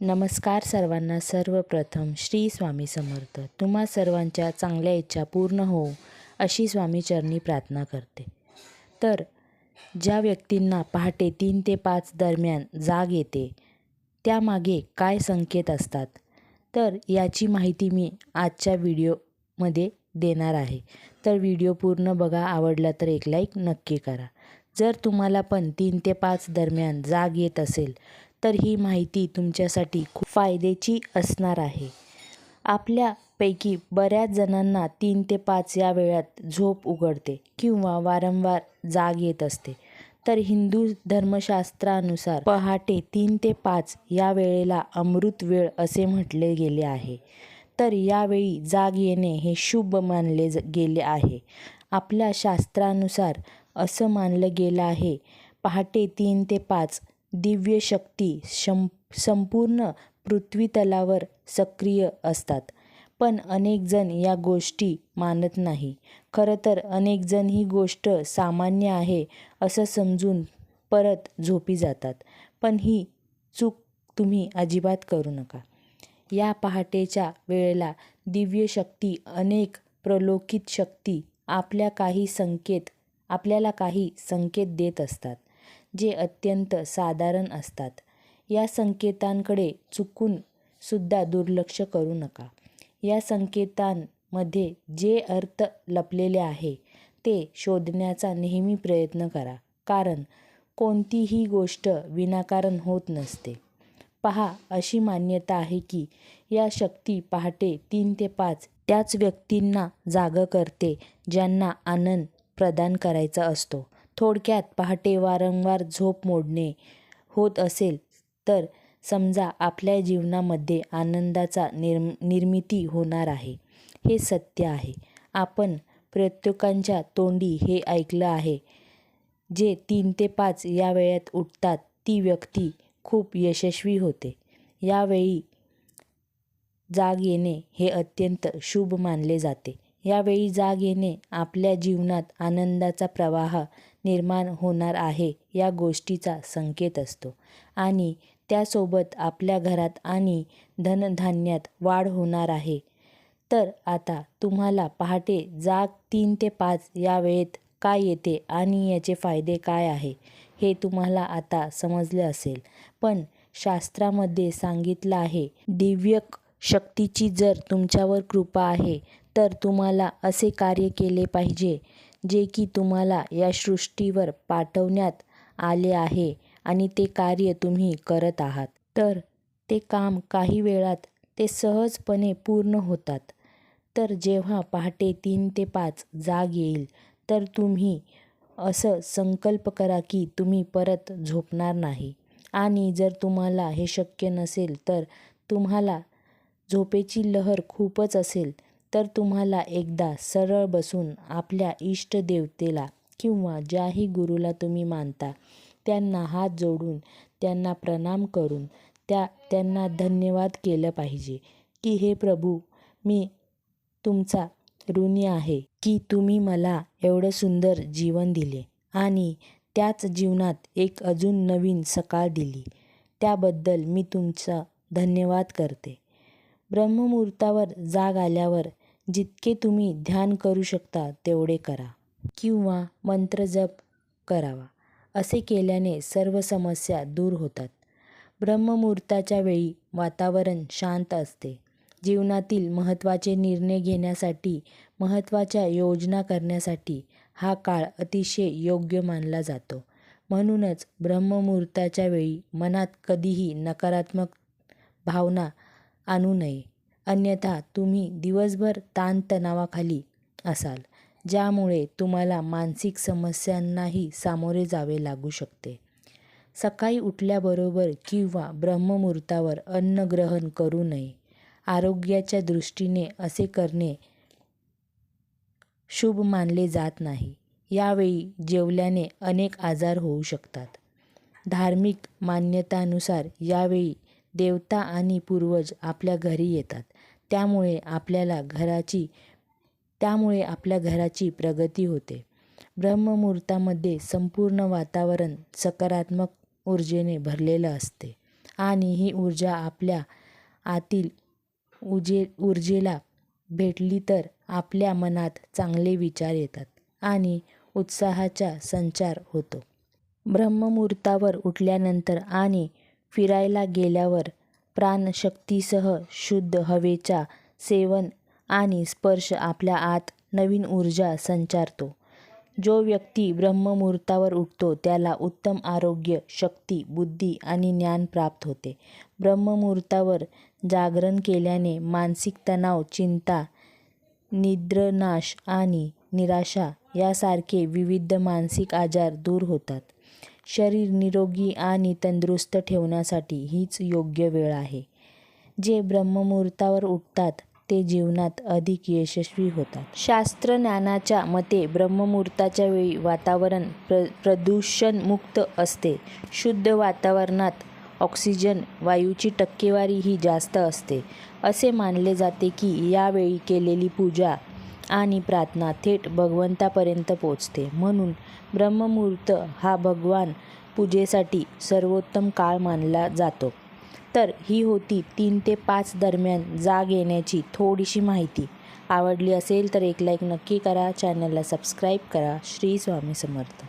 नमस्कार सर्वांना. सर्वप्रथम श्री स्वामी समर्थ. तुम्हा सर्वांच्या चांगल्या इच्छा पूर्ण हो अशी स्वामीचरणी प्रार्थना करते. तर ज्या व्यक्तींना पहाटे तीन ते पाच दरम्यान जाग येते त्यामागे काय संकेत असतात? तर याची माहिती मी आजच्या व्हिडिओमध्ये देणार आहे. तर व्हिडिओ पूर्ण बघा आवडला तर एक लाईक नक्की करा. जर तुम्हाला पण तीन ते पाच दरम्यान जाग येत असेल तर ही माहिती तुमच्यासाठी खूप फायद्याची असणार आहे. आपल्यापैकी बऱ्याच जणांना तीन ते पाच या वेळात झोप उघडते किंवा वारंवार जाग येत असते. तर हिंदू धर्मशास्त्रानुसार पहाटे तीन ते पाच या वेळेला अमृत वेळ असे म्हटले गेले आहे. तर यावेळी जाग येणे हे शुभ मानले ज गेले आहे. आपल्या शास्त्रानुसार असं मानलं गेलं आहे पहाटे तीन ते पाच दिव्य शक्ती शं संपूर्ण पृथ्वीतलावर सक्रिय असतात. पण अनेकजण या गोष्टी मानत नाही. खरं तर अनेकजण ही गोष्ट सामान्य आहे असं समजून परत झोपी जातात. पण ही चूक तुम्ही अजिबात करू नका. या पहाटेच्या वेळेला दिव्य शक्ती अनेक प्रलोकित शक्ती आपल्या काही संकेत आपल्याला काही संकेत देत असतात. जे अत्यंत साधारण असतात. या संकेतांकडे चुकून सुद्धा दुर्लक्ष करू नका. या संकेतांमध्ये जे अर्थ लपलेले आहे ते शोधण्याचा नेहमी प्रयत्न करा. कारण कोणतीही गोष्ट विनाकारण होत नसते. पहा अशी मान्यता आहे की या शक्ती पहाटे तीन ते पाच त्याच व्यक्तींना जागं करते ज्यांना आनंद प्रदान करायचा असतो. थोडक्यात पहाटे वारंवार झोप मोडणे होत असेल तर समजा आपल्या जीवनामध्ये आनंदाचा निर्म निर्मिती होणार आहे. हे सत्य आहे. आपण प्रत्येकांच्या तोंडी हे ऐकलं आहे. जे तीन ते पाच या वेळेत उठतात ती व्यक्ती खूप यशस्वी होते. यावेळी जाग येणे हे अत्यंत शुभ मानले जाते. यावेळी जाग येणे आपल्या जीवनात आनंदाचा प्रवाह निर्माण होणार आहे या गोष्टीचा संकेत असतो. आणि त्यासोबत आपल्या घरात आणि धनधान्यात वाढ होणार आहे. तर आता तुम्हाला पहाटे जाग तीन ते पाच या वेळेत का येते आणि याचे फायदे काय आहे हे तुम्हाला आता समजले असेल. पण शास्त्रामध्ये सांगितलं आहे दिव्यक शक्तीची जर तुमच्यावर कृपा आहे तर तुम्हाला असे कार्य केले पाहिजे जे की तुम्हाला या सृष्टीवर पाठवण्यात आले आहे आणि ते कार्य तुम्ही करत आहात. तर ते काम काही वेळात ते सहजपणे पूर्ण होतात. तर जेव्हा पहाटे तीन ते पाच जाग येईल तर तुम्ही असं संकल्प करा की तुम्ही परत झोपणार नाही. आणि जर तुम्हाला हे शक्य नसेल तर तुम्हाला झोपेची लहर खूपच असेल तर तुम्हाला एकदा सरळ बसून आपल्या इष्टदेवतेला किंवा ज्याही गुरुला तुम्ही मानता त्यांना हात जोडून त्यांना प्रणाम करून त्या त्यांना धन्यवाद केलं पाहिजे की हे प्रभू मी तुमचा ऋणी आहे की तुम्ही मला एवढं सुंदर जीवन दिले आणि त्याच जीवनात एक अजून नवीन सकाळ दिली. त्याबद्दल मी तुमचा धन्यवाद करते. ब्रह्ममुहूर्तावर जाग आल्यावर जितके तुम्ही ध्यान करू शकता तेवढे करा. किंवा मंत्रजप करावा. असे केल्याने सर्व समस्या दूर होतात. ब्रह्ममुहूर्ताच्या वेळी वातावरण शांत असते. जीवनातील महत्त्वाचे निर्णय घेण्यासाठी महत्त्वाच्या योजना करण्यासाठी हा काळ अतिशय योग्य मानला जातो. म्हणूनच ब्रह्ममुहूर्ताच्या वेळी मनात कधीही नकारात्मक भावना आणू नये. अन्यथा तुम्ही दिवसभर ताणतणावाखाली असाल ज्यामुळे तुम्हाला मानसिक समस्यांनाही सामोरे जावे लागू शकते. सकाळी उठल्याबरोबर किंवा ब्रह्ममुहूर्तावर अन्न ग्रहण करू नये. आरोग्याच्या दृष्टीने असे करणे शुभ मानले जात नाही. यावेळी जेवल्याने अनेक आजार होऊ शकतात. धार्मिक मान्यतानुसार यावेळी देवता आणि पूर्वज आपल्या घरी येतात. त्यामुळे आपल्याला घराची त्यामुळे आपल्या घराची प्रगती होते. ब्रह्ममुहूर्तामध्ये संपूर्ण वातावरण सकारात्मक ऊर्जेने भरलेलं असते आणि ही ऊर्जा आपल्या आतील उजे ऊर्जेला भेटली तर आपल्या मनात चांगले विचार येतात आणि उत्साहाचा संचार होतो. ब्रह्ममुहूर्तावर उठल्यानंतर आणि फिरायला गेल्यावर प्राणशक्तीसह शुद्ध हवेच्या सेवन आणि स्पर्श आपल्या आत नवीन ऊर्जा संचारतो. जो व्यक्ती ब्रह्ममुहूर्तावर उठतो त्याला उत्तम आरोग्य शक्ती बुद्धी आणि ज्ञान प्राप्त होते. ब्रह्ममुहूर्तावर जागरण केल्याने मानसिक तणाव चिंता निद्रानाश आणि निराशा यासारखे विविध मानसिक आजार दूर होतात. शरीर निरोगी आणि तंदुरुस्त ठेवण्यासाठी हीच योग्य वेळ आहे. जे ब्रह्ममुहूर्तावर उठतात ते जीवनात अधिक यशस्वी होतात. शास्त्रज्ञानाच्या मते ब्रह्ममुहूर्ताच्या वेळी वातावरण प्र प्रदूषणमुक्त असते. शुद्ध वातावरणात ऑक्सिजन वायूची टक्केवारी ही जास्त असते. असे मानले जाते की यावेळी केलेली पूजा आणि प्रार्थना थेट भगवंतापर्यंत पोचते. म्हणून ब्रह्ममुहूर्त हा भगवान पूजेसाठी सर्वोत्तम काळ मानला जातो. तर ही होती तीन ते पाच दरम्यान जाग येण्याची थोडीशी माहिती. आवडली असेल तर एक लाईक नक्की करा. चॅनलला सबस्क्राईब करा. श्री स्वामी समर्थ.